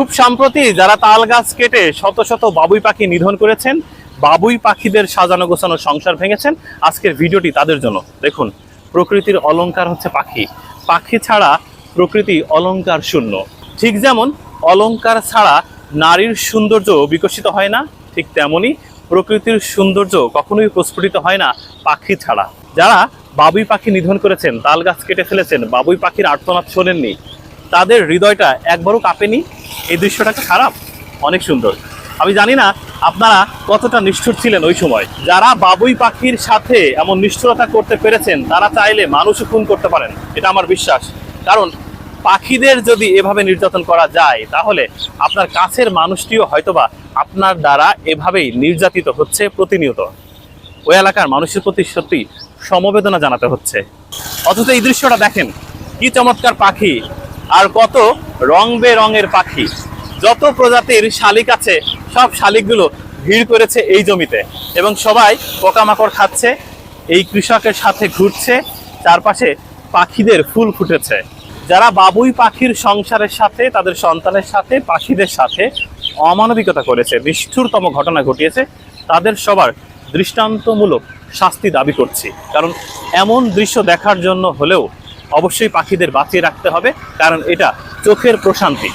খুব সম্প্রতি যারা তাল গাছ কেটে শত শত বাবুই পাখি নিধন করেছেন, বাবুই পাখিদের সাজানো গোছানো সংসার ভেঙেছেন, আজকের ভিডিওটি তাদের জন্য। দেখুন, প্রকৃতির অলংকার হচ্ছে পাখি। পাখি ছাড়া প্রকৃতি অলংকার শূন্য। ঠিক যেমন অলংকার ছাড়া নারীর সৌন্দর্য বিকশিত হয় না, ঠিক তেমনি প্রকৃতির সৌন্দর্য কখনোই প্রস্ফুটিত হয় না পাখি ছাড়া। যারা বাবুই পাখি নিধন করেছেন, তাল গাছ কেটে ফেলেছেন, বাবুই পাখির আর্তনাদ শোনেননি, তাদের হৃদয়টা একবারও কাঁপেনি এই দৃশ্যটাকে খারাপ। অনেক সুন্দর। আমি জানি না আপনারা কতটা নিষ্ঠুর ছিলেন ওই সময়। যারা বাবুই পাখির সাথে এমন নিষ্ঠুরতা করতে পেরেছেন, তারা চাইলে মানুষও খুন করতে পারেন। এটা আমার বিশ্বাস। কারণ পাখিদের যদি এভাবে নির্যাতন করা যায়, তাহলে আপনার কাছের মানুষটিও হয়তোবা আপনার দ্বারা এভাবেই নির্যাতিত হচ্ছে প্রতিনিয়ত। ওই এলাকার মানুষের প্রতি সত্যি সমবেদনা জানাতে হচ্ছে। অথচ এই দৃশ্যটা দেখেন, কি চমৎকার পাখি। আর কত রং বেরঙের পাখি। যত প্রজাতির শালিক আছে, সব শালিকগুলো ভিড় করেছে এই জমিতে এবং সবাই পোকামাকড় খাচ্ছে, এই কৃষকের সাথে ঘুরছে, চারপাশে পাখিদের ফুল ফুটেছে। যারা বাবুই পাখির সংসারের সাথে, তাদের সন্তানের সাথে, পাখিদের সাথে অমানবিকতা করেছে, নিষ্ঠুরতম ঘটনা ঘটিয়েছে, তাদের সবার দৃষ্টান্তমূলক শাস্তি দাবি করছি। কারণ এমন দৃশ্য দেখার জন্য হলেও অবশ্যই পাখিদের বাঁচিয়ে রাখতে হবে, কারণ এটা চোখের প্রশান্তি।